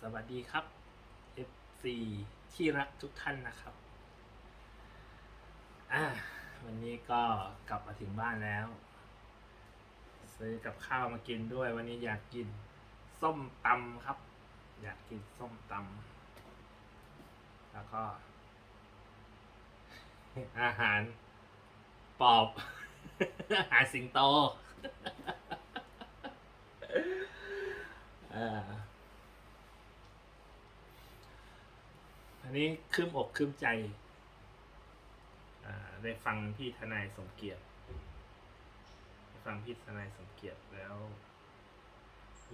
สวัสดีครับ FC ที่รักทุกท่านนะครับ อ่า วันนี้ก็กลับมาถึงบ้านแล้ว ซื้อกับข้าวมากินด้วย วันนี้อยากกินส้มตำครับ อยากกินส้มตำแล้วก็ อาหารปอบ อาหารสิงโต อ่า นี้คืบอกคืมใจอ่าได้ฟังพี่ทนายสมเกียรติได้ฟังพี่ทนายสมเกียรติแล้ว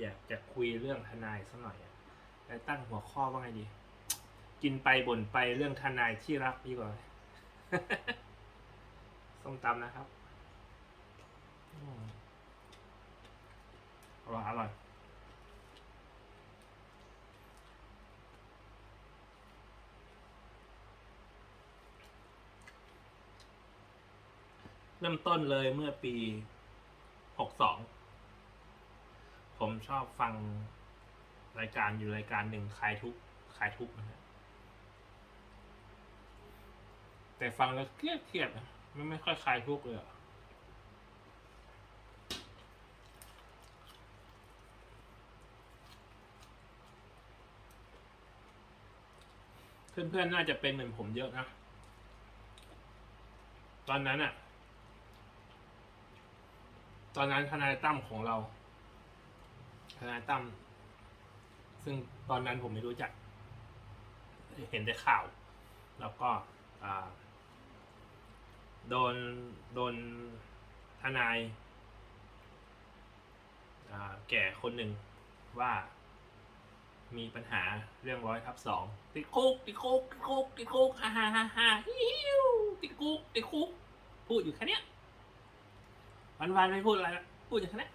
อยากจะคุยเรื่องทนายสักหน่อยอะแต่ตั้งหัวข้อว่าไงดี กินไปบ่นไปเรื่องทนายที่รักดีกว่าส้มตำนะครับอร่อยอร่อย เริ่มต้นเลยเมื่อปีหกสองผมชอบฟังรายการอยู่รายการหนึ่งคลายทุกข์คลายทุกนะฮะแต่ฟังแล้วเครียดเครียดนะไม่ไม่ค่อยคลายทุกเลยเพื่อนๆน่าจะเป็นเหมือนผมเยอะนะ ตอนนั้นอะ ตอนนั้นทนายตั้มของเราทนายตั้มซึ่งตอนนั้นผมไม่รู้จัก เห็นแต่ข่าว แล้วก็โดนโดนทนายาแก่คนหนึ่งว่ามีปัญหาเรื่องร้อยทับสองติดคุกติดคุกติดคุกติดคุกฮ่าฮ่าฮ่าฮ่าฮิวติดคุกติดคุกพูดอยู่แค่เนี้ย วันวันไม่พูดอะไรละพูดอย่างนี้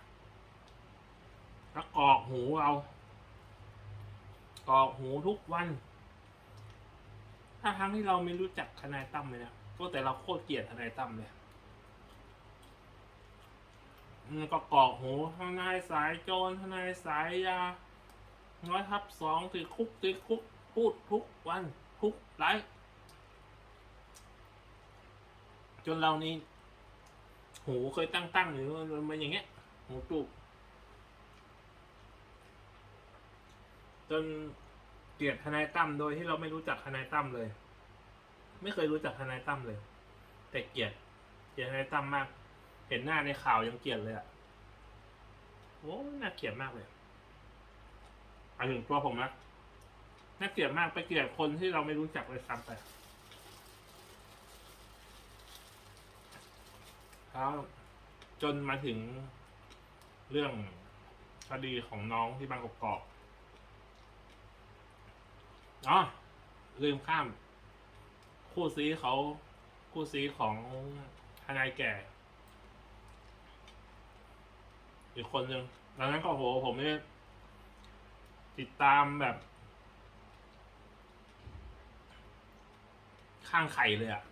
แล้วกอกหูเรากอกหูทุกวัน ถ้าทั้งที่เราไม่รู้จักทนายตั้มเลยนะก็แต่เราโคตรเกลียดทนายตั้มเลยอืมก็กอกหูทนายสายโจรทนายสายยาน้อยทับสองติดคุกติดคุก พูดทุกวันทุกไลฟ์จนเรานี่ หูเคยตั้งตั้งๆหรือมันอย่างเงี้ยหูจุกจนเกลียดทนายตั้มโดยที่เราไม่รู้จักทนายตั้มเลย ไม่เคยรู้จักทนายตั้มเลย แต่เกลียดเกลียดทนายตั้มมาก เห็นหน้าในข่าวยังเกลียดเลยอะโอ้น่าเกลียดมากเลยอันถึงตัวผมนะน่าเกลียดมากไปเกลียดคนที่เราไม่รู้จักเลยซ้ำไป แล้วจนมาถึงเรื่องคดีของน้องที่บางกอกกอกอ๋อลืมข้าม คู่ซีเขาคู่ซีของทนายแก่ อีกคนหนึ่งดังนั้นก็โหผมนี่ติดตามแบบ ข้างไข่เลยอะ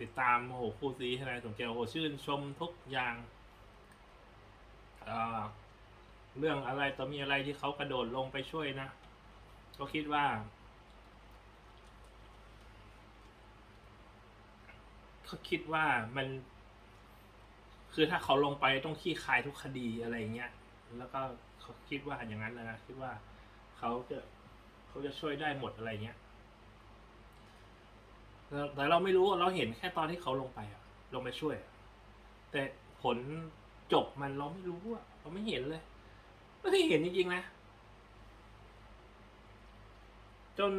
ติดตามโอ้โหครูซีทนายสมเกียรติโอ้โหชื่นชมทุกอย่างเอ่อเรื่องอะไรต่อมีอะไรที่เขากระโดดลงไปช่วยนะ ก็คิดว่า เขาคิดว่ามัน คือถ้าเขาลงไปต้องขี้คายทุกคดีอะไรเงี้ย แล้วก็เขาคิดว่าอย่างนั้นนะคิดว่าเขาจะเขาจะช่วยได้หมดอะไรเงี้ย แต่เราไม่รู้เราเห็นแค่ตอนที่เขาลงไปอะลงไปช่วย แต่ผลจบมันเราไม่รู้อะเราไม่เห็นเลยไม่ได้เห็นจริงๆนะ จน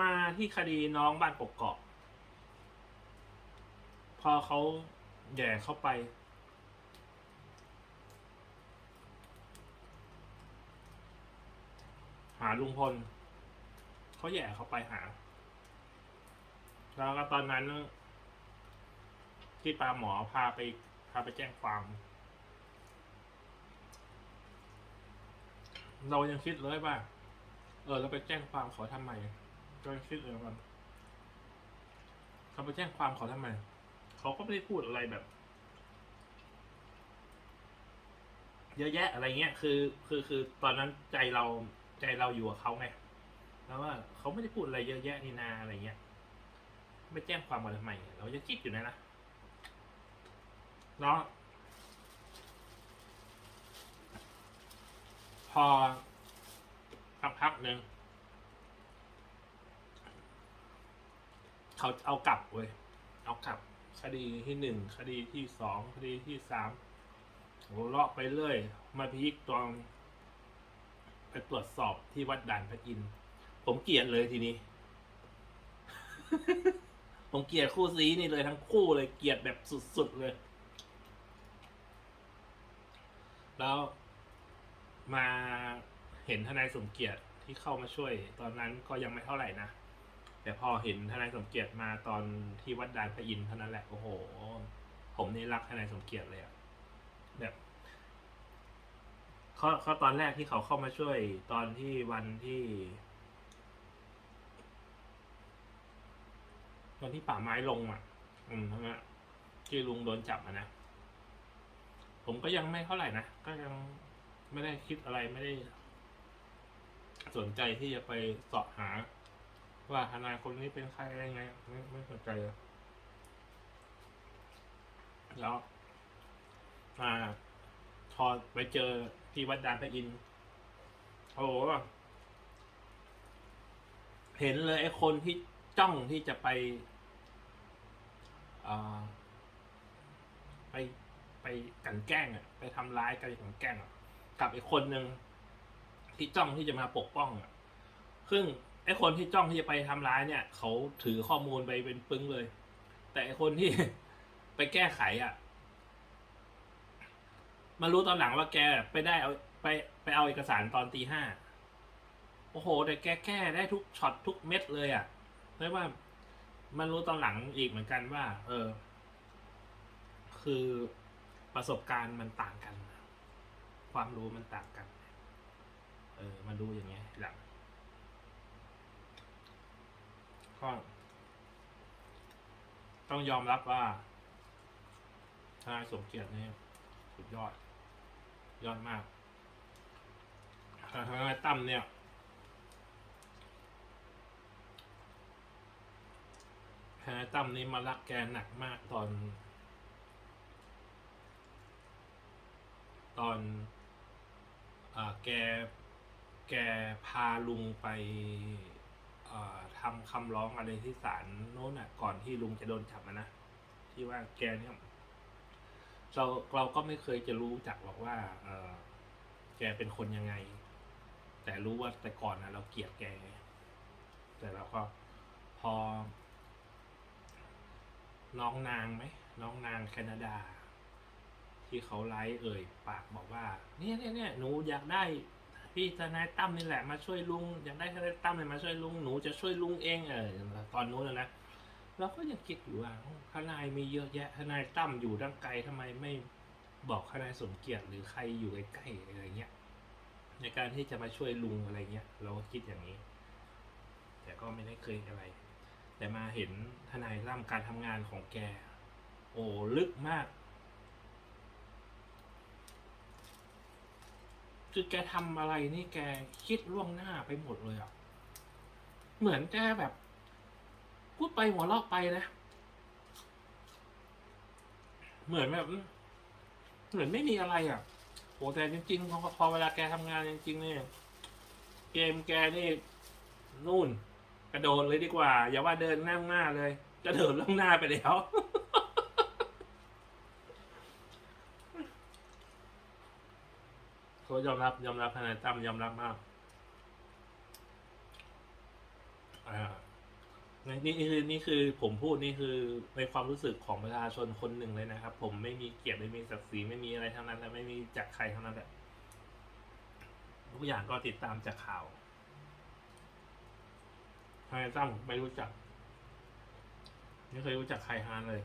มาที่คดีน้องบ้านกกอกพอเขาแย่เข้าไป หาลุงพลเขาแย่เขาไปหา แล้วก็ตอนนั้น ที่ปาหมอพาไปพาไปแจ้งความ เรายังคิดเลยว่า เออ เราไปแจ้งความขาทำไมก็ยังคิดเลยว่าเขาไปแจ้งความขาทำไม เขาก็ไม่ได้พูดอะไรแบบ เยอะแยะอะไรเงี้ย คือ คือ คือ ตอนนั้นใจเราใจเราอยู่กับเขาไง แล้วว่าเขาไม่ได้พูดอะไรเยอะแยะนี่นาอะไรเงี้ย ไม่แจ้งความกันทำไม เราจะคิดอยู่นะนะแล้วพอสักพักหนึ่งเขาเอากลับเว้ย เอากลับ คดีที่หนึ่งคดีที่สองคดีที่สามโหเลาะไปเรื่อย มาพีกตอนไปตรวจสอบที่วัดด่านพระอินทร์ผมเกลียดเลยทีนี้ ผมเกลียดคู่ซีนี่เลยทั้งคู่เลยเกลียดแบบสุดๆเลย แล้วมาเห็นทนายสมเกียรติที่เข้ามาช่วย ตอนนั้นก็ยังไม่เท่าไหร่นะแต่พอเห็นทนายสมเกียรติมาตอนที่วัดดานพระอินทร์เท่านั้นแหละโอ้โห ผมนี่รักทนายสมเกียรติเลยอะแบบเขาเขาตอนแรกที่เขาเข้ามาช่วยตอนที่วันที่ อนที่ป่าไม้ลงอะ อืมทั้งนั้นที่ลุงโดนจับอะนะ ผมก็ยังไม่เท่าไหร่นะ ก็ยังไม่ได้คิดอะไรไม่ได้ สนใจที่จะไปเสาะหา ว่าทนายคนนี้เป็นใครอะไรไง ไม่ไม่สนใจเลยแล้วมาพอไปเจอที่วัดดานพระอินทร์โอ้โหเห็นเลยไอ้คนที่จ้องที่จะไป ไปไปกลันแกล้งอะไปทำร้ายกันกลันแกล้งอะกับอีกคนหนึ่งที่จ้องที่จะมาปกป้องอะซึ่งไอ้คนที่จ้องที่จะไปทำร้ายเนี่ย เขาถือข้อมูลไปเป็นปึ้งเลย แต่ไอ้คนที่ไปแก้ไขอะมารู้ตอนหลังว่าแกไปได้เอาไปไปเอาเอกสารตอนตีห้าโอ้โห แต่แกแก้ได้ทุกช็อตทุกเม็ดเลยอะเรียกว่า มันรู้ตอนหลังอีกเหมือนกันว่า เออ คือประสบการณ์มันต่างกัน ความรู้มันต่างกัน เออ มาดูอย่างเงี้ยหลังก็ต้องยอมรับว่าทนายสมเกียรตินี่สุดยอด ยอดมากแต่ทนายตั้มเนี่ย ทนายตั้มนี่มารักแกหนักมากตอน ตอนอแกแกพาลุงไปอ่าทำคำร้องอะไรที่ศาลโน้นอะ ก่อนที่ลุงจะโดนจับนะ ที่ว่าแกเนี่ยเราเราก็ไม่เคยจะรู้จักหรอกว่าเอแกเป็นคนยังไง แต่รู้ว่าแต่ก่อนนะเราเกลียดแก แต่เราก็พอ น้องนางไหมน้องนางแคนาดา ที่เขาไลฟ์เอ่ยปากบอกว่า เนี่ยเนี่ยเนี่ยหนูอยากได้พี่ทนายตั้มนี่แหละมาช่วยลุงอยากได้ทนายตั้มเนี่ยมาช่วยลุงหนูจะช่วยลุงเองเออตอนนู้นนะนะเราก็ยังคิดอยู่ว่าทนายมีเยอะแยะทนายตั้มอยู่ดังไกลทำไมไม่บอกทนายสมเกียรติหรือใครอยู่ใกล้ๆอะไรเงี้ยในการที่จะมาช่วยลุงอะไรเงี้ยเราก็คิดอย่างนี้ แต่ก็ไม่ได้เคยอะไร แต่มาเห็นทนายร่ำการทำงานของแก โอ้ลึกมากคือแกทำอะไรนี่แกคิดล่วงหน้าไปหมดเลยอะเหมือนแกแบบ พูดไปหัวเราะไปนะ เหมือนแบบ เหมือนไม่มีอะไรอะโหแต่จริงๆพอพอเวลาแกทำงานจริงๆเนี่ยเกมแกนี่นู่น ระโดดเลยดีกว่า อย่าว่าเดินหน้าหน้าเลยกระโดดล่วงหน้าไปแล้วเขายอมรับยอมรับทนายตั้มยอมรับมากอานี่นี่คือนี่คือผมพูดนี่คือในความรู้สึกของประชาชนคนหนึ่งเลยนะครับ ผมไม่มีเกียรติไม่มีศักดิ์ศรีไม่มีอะไรทั้งนั้นและไม่มีจากใครทั้งนั้นแหละทุกอย่างก็ติดตามจากข่าว ทนายตั้มไม่รู้จัก ไม่เคยรู้จักใครฮานเลย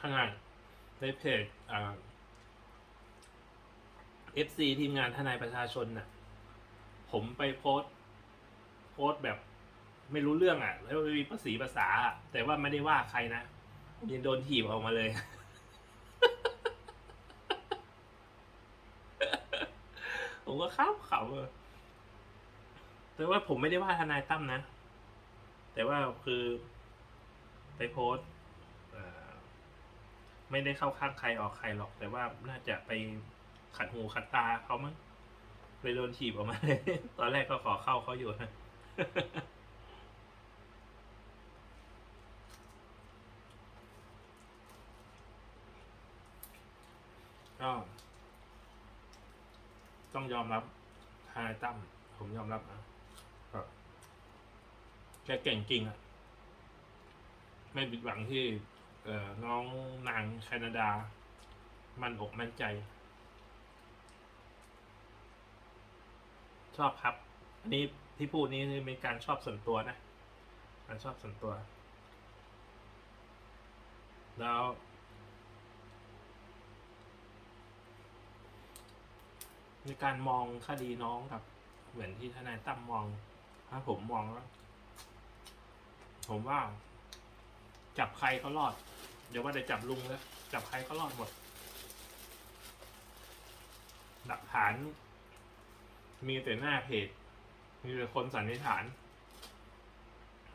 ขนาดในเพจอ่า FC ทีมงานทนายประชาชนน่ะ ผมไปโพส์โพส์แบบไม่รู้เรื่องอะ แล้วไม่มีภาษีภาษา แต่ว่าไม่ได้ว่าใครนะยังโดนถีบออกมาเลย ผมก็ข้ามเขาอะแต่ว่าผมไม่ได้ว่าทนายตั้มนะ แต่ว่าคือไปโพสต์ไม่ได้เข้าข้างใครออกใครหรอก แต่ว่าน่าจะไปขัดหูขัดตาเขามั้งเลยโดนฉีบออกมาเลย ตอนแรกก็ขอเข้าเขาอยู่นะ ก็ต้อง ยอมรับทนายตั้มผมยอมรับนะแกเก่งจริงอะไม่ผิดหวังที่ เอ่อน้องนางแคนาดา มันอกมั่นใจ ชอบครับ อันนี้ที่พูดนี้คือเป็นการชอบส่วนตัวนะการชอบส่วนตัว แล้ว ในการมองคดีน้องกับ เหมือนที่ทนายตั้มมองถ้าผมมองว่าผมว่า จับใครก็รอด เดี๋ยวว่าจะจับลุงแล้ว จับใครก็รอดหมด หลักฐาน มีแต่หน้าเพจ มีแต่คนสันนิษฐาน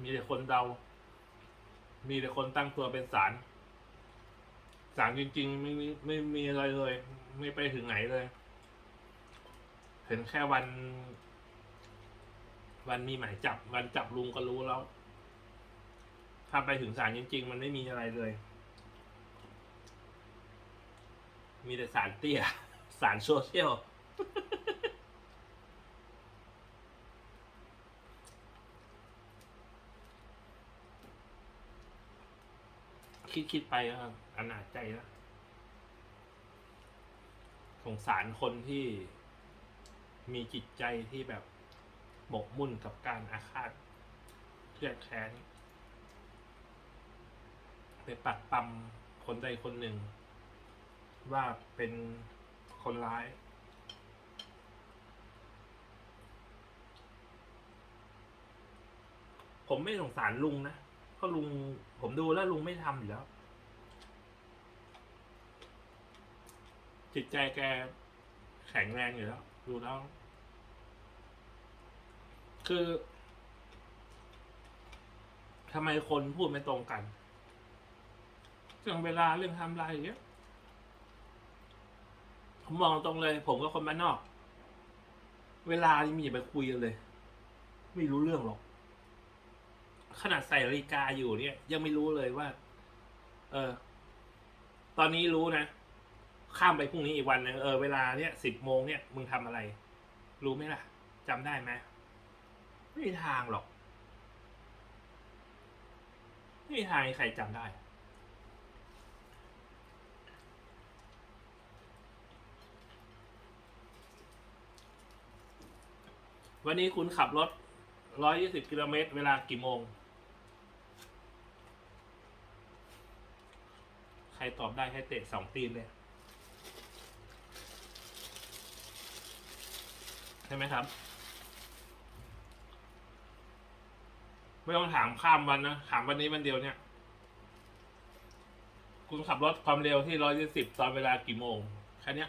มีแต่คนเดา มีแต่คนตั้งตัวเป็นสารสารจริง ๆ ไม่มีไม่มีอะไรเลย ไม่ไปถึงไหนเลย เห็นแค่วัน วันมีหมายจับ วันจับลุงก็รู้แล้ว ถ้าไปถึงศาลจริง ๆ มันไม่มีอะไรเลย มีแต่สารเตี้ยสารโซเชียลคิดคิดไปก็อนาจใจแล้วสงสารคนที่ มีจิตใจที่แบบหมกมุ่นกับการอาฆาตเครียดแค้น ไปปักปั๊มคนใดคนหนึ่ง ว่าเป็นคนร้ายผมไม่สงสารลุงนะเพราะลุงผมดูแล้วลุงไม่ทำอยู่แล้ว จิตใจแกแข็งแรงอยู่แล้ว ดูแล้ว คือทำไมคนพูดไม่ตรงกันเรื่องเวลาเรื่องทำลายอย่างเงี้ยผมมองตรงเลย ผมก็คนบ้านนอก เวลานี่มีอย่าไปคุยกันเลย ไม่รู้เรื่องหรอก ขนาดใส่นาฬิกาอยู่เนี่ย ยังไม่รู้เลยว่า เออ ตอนนี้รู้นะ ข้ามไปพรุ่งนี้อีกวันหนึงเออเวลาเนี่ยสิบโมงเนี่ยมึงทำอะไร รู้ไหมล่ะจำได้ไหม ไม่มีทางหรอก ไม่มีทางใครจำได้ วันนี้คุณขับรถ 120 กิโลเมตร เวลากี่โมง ใครตอบได้ให้เตะสองตีนเลยใช่ไหมครับ ไม่ต้องถามข้ามวันนะ ถามวันนี้วันเดียวเนี่ย คุณขับรถความเร็วที่120ตอนเวลากี่โมง แค่นี้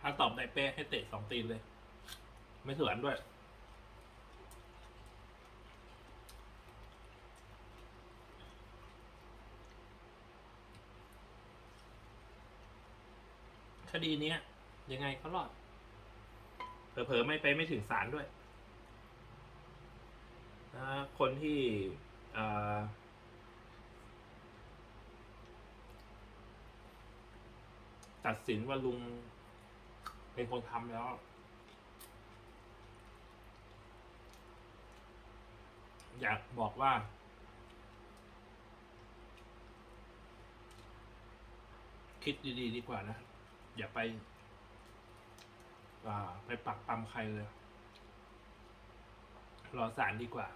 ถ้าตอบได้เป๊ะให้เตะสองตีนเลย ไม่เถื่อนด้วยคดีนี้ยยังไงก็รอด เผลอๆไม่ไปไม่ถึงศาลด้วยนะคนที่ตัดสินว่าลุงเป็นคนทำแล้ว อยากบอกว่า คิดดีๆดีกว่านะ อย่าไป ไปปักปั๊มใครเลย รอสารดีกว่า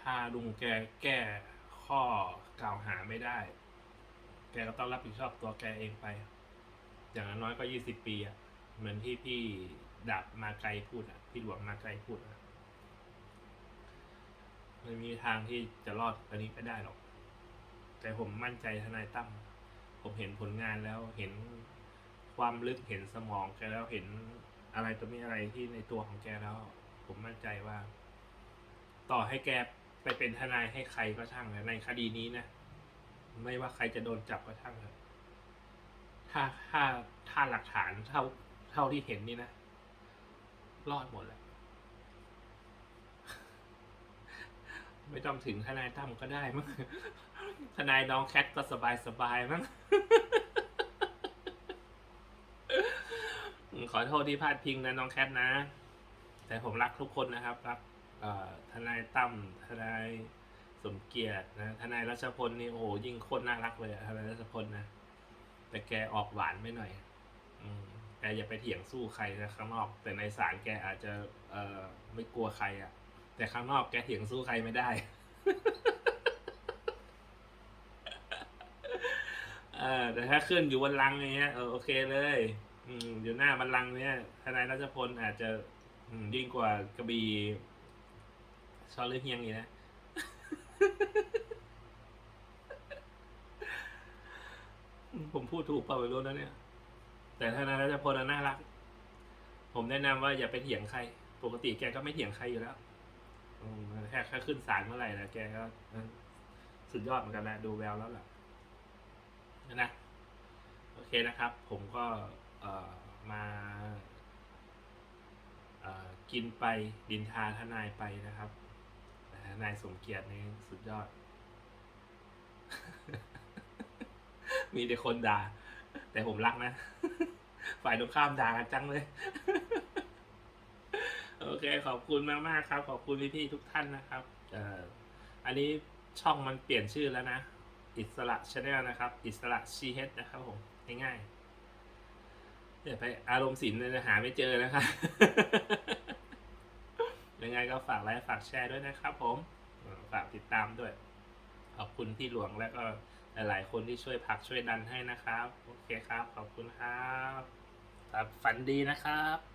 ถ้าลุงแกแก้ข้อกล่าวหาไม่ได้ แกก็ต้องรับผิดชอบตัวแกเองไป อย่างน้อยก็ยี่สิบปีอะเหมือนที่พี่ดาบมาไกลพูดอะพี่หลวงมาไกลพูดอะในม่มีทางที่จะรอดอันนี้ไปได้หรอก แต่ผมมั่นใจทนายตั้มผมเห็นผลงานแล้วเห็น ความลึกเห็นสมองแกแล้วเห็นอะไรตัวมีอะไรที่ในตัวของแกแล้ว ผมมั่นใจว่า ต่อให้แกไปเป็นทนายให้ใครก็ช่างนะในคดีนี้นะไม่ว่าใครจะโดนจับก็ช่างเถอะถ้าถ้าถ้าหลักฐานเท่าเท่าที่เห็นนี่นะรอดหมดแล้ว ไม่ต้องถึงทนายตั้มก็ได้มั้งทนายน้องแคทก็สบายสบายมั้ง ขอโทษที่พลาดพิงนะน้องแคทนะ แต่ผมรักทุกคนนะครับ รักทนายตั้มทนายสมเกียรตินะทนายรัชพลนี่โอ้โหยิ่งโคตรน่ารักเลยทนายรัชพลนะแต่แกออกหวานไม่หน่อย อืมแกอย่าไปเถียงสู้ใครนะข้างนอก แต่ในศาลแกอาจจะเอ่อไม่กลัวใครอะ่ะ แต่ข้างนอกแกเถียงสู้ใครไม่ได้เออแต่ถ้าขึ้นอยู่บนลังอย่างเงี้ยเออโอเคเลย อยู่หน้าบันลังก์เนี้ยทนายรัชพลอาจจะยิ่งกว่ากระบี่ชอลเลอเฮียงอีกนะผมพูดถูกเปล่าไม่รู้นะเนี่ย แต่ทนายรัชพลน่ารัก ผมแนะนำว่าอย่าไปเถียงใคร ปกติแกก็ไม่เถียงใครอยู่แล้วแค่แค่ขึ้นศาลเมื่อไหร่นะแกก็สุดยอดเหมือนกันนะดูแววแล้วล่ะนะโอเคนะครับ ผมก็ มากินไปดินทาทนายไปนะครับทนายสมเกียรตินี่สุดยอด มีแต่คนด่า แต่ผมรักนะ ฝ่ายตรงข้ามด่ากันจังเลย โอเค ขอบคุณมากมากๆครับ ขอบคุณพี่ๆทุกท่านนะครับอันนี้ช่องมันเปลี่ยนชื่อแล้วนะ อิสระชาแนลนะครับ อิสระชีเฮดนะครับผม ง่ายๆ เดี๋ยวไปอารมณ์ศิลป์เลยนะหาไม่เจอนะคะ ยังไงก็ฝากไลค์ฝากแชร์ด้วยนะครับผม ฝากติดตามด้วย ขอบคุณพี่หลวงและก็หลายๆ คนที่ช่วยพักช่วยดันให้นะครับ โอเคครับ ขอบคุณครับ ครับฝันดีนะครับ